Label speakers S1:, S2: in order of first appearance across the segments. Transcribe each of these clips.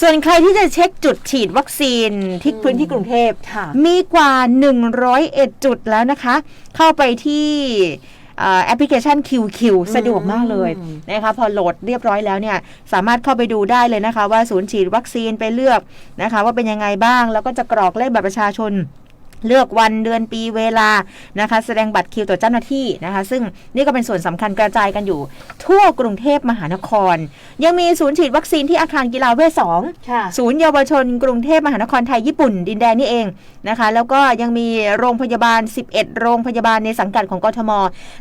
S1: ส่วนใครที่จะเช็คจุดฉีดวัคซีนที่พื้นที่กรุงเทพ
S2: ค่ะ
S1: มีกว่า 101 จุดแล้วนะคะ เข้าไปที่เอ่อแอปพลิเคชัน QQ สะดวกมากเลยนะคะพอโหลดเรียบร้อยแล้วเนี่ยสามารถเข้าไปดูได้เลยนะคะ ว่าศูนย์ฉีดวัคซีนไปเลือกนะคะ ว่าเป็นยังไงบ้างแล้วก็จะกรอกเลขบัตรประชาชน เลือกวันเดือนปีเวลานะคะ แสดงบัตรคิวต่อเจ้าหน้าที่นะคะ ซึ่งนี่ก็เป็นส่วนสำคัญกระจายกันอยู่ ทั่วกรุงเทพมหานคร ยังมีศูนย์ฉีดวัคซีนที่อาคารกีฬาเวทสอง
S2: ค่ะ
S1: ศูนย์เยาวชนกรุงเทพมหานครไทยญี่ปุ่น ดินแดนนี่เองนะคะ แล้วก็ยังมีโรงพยาบาล 11 โรงพยาบาลในสังกัดของกทม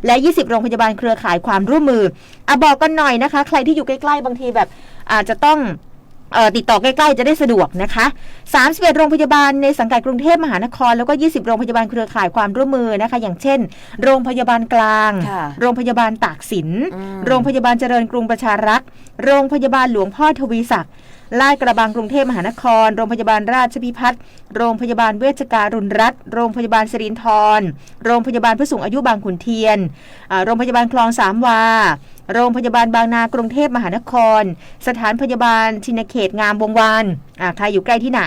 S1: และ 20 โรงพยาบาลเครือข่ายความร่วมมืออะบอกกันหน่อยนะคะ ใครที่อยู่ใกล้ๆบางทีแบบอาจจะต้องเอ่อ ติดต่อใกล้ๆ จะได้สะดวกนะคะ 31 โรงพยาบาลในสังกัดกรุงเทพมหานคร แล้วก็ 20 โรงพยาบาลเครือข่ายความร่วมมือนะคะ อย่างเช่น โรงพยาบาลกลาง
S2: ค่ะ
S1: โรงพยาบาลตากสิน
S2: อืม
S1: โรงพยาบาลเจริญกรุงประชารักษ์โรงพยาบาลหลวงพ่อทวีศักดิ์ลาดกระบังกรุงเทพมหานคร โรงพยาบาลราชพิพัฒน์โรงพยาบาลเวชการุณรัตน์โรงพยาบาลสิรินทร โรงพยาบาลผู้สูงอายุบางขุนเทียนอ่าโรงพยาบาลคลองสามวา โรงพยาบาลบางนากรุงเทพมหานคร สถานพยาบาลชินเขตงามวงวานใครอยู่ใกล้ที่ไหน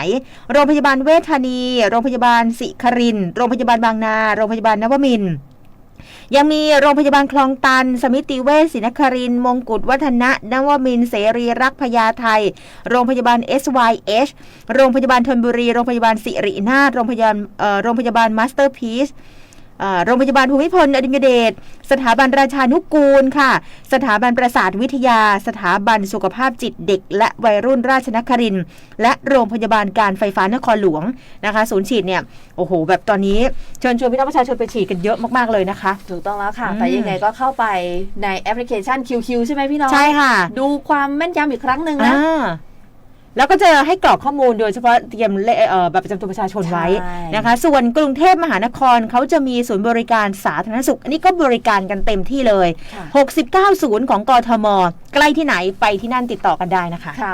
S1: โรงพยาบาลเวชธานี โรงพยาบาลสิคริน โรงพยาบาลบางนา โรงพยาบาลนวมินยังมีโรงพยาบาลคลองตัน สมิติเวชศรีนคริน มงกุฎวัฒนะนวมินเสรีรักพญาไทย โรงพยาบาล SYH โรงพยาบาลธนบุรี โรงพยาบาลสิรินาถโรงพยาบาลเอ่อโรงพยาบาลมาสเตอร์พีซ โรงพยาบาลภูมิพลอดุลยเดช สถาบันราชานุกูลค่ะ สถาบันประสาทวิทยา สถาบันสุขภาพจิตเด็ก และวัยรุ่นราชนครินทร์และโรงพยาบาลการไฟฟ้านครหลวงนะคะศูนย์ฉีดเนี่ยโอ้โห แบบตอนนี้เชิญชวนพี่น้องประชาชนไปฉีดกันเยอะมากๆเลยนะคะ
S2: ถูกต้องแล้วค่ะ
S1: อืม
S2: แต่ยังไงก็เข้าไปในแอปพลิเคชัน QQ ใช่ไหมพี่น้อง
S1: ใช่ค่ะ
S2: ดูความแม่นยำอีกครั้งหนึ่งนะ
S1: อ่า แล้วก็จะให้กรอกข้อมูลโดยเฉพาะเตรียมเลเอ่อแบบประจำตัวประชาชนไว้
S2: ใช่
S1: นะคะ ส่วนกรุงเทพมหานครเขาจะมีศูนย์บริการสาธารณสุข อันนี้ก็บริการกันเต็มที่เลย
S2: ค่ะ
S1: 69 ศูนย์ของกทม ใกล้ที่ไหนไปที่นั่นติดต่อกันได้นะคะ
S2: ค่ะ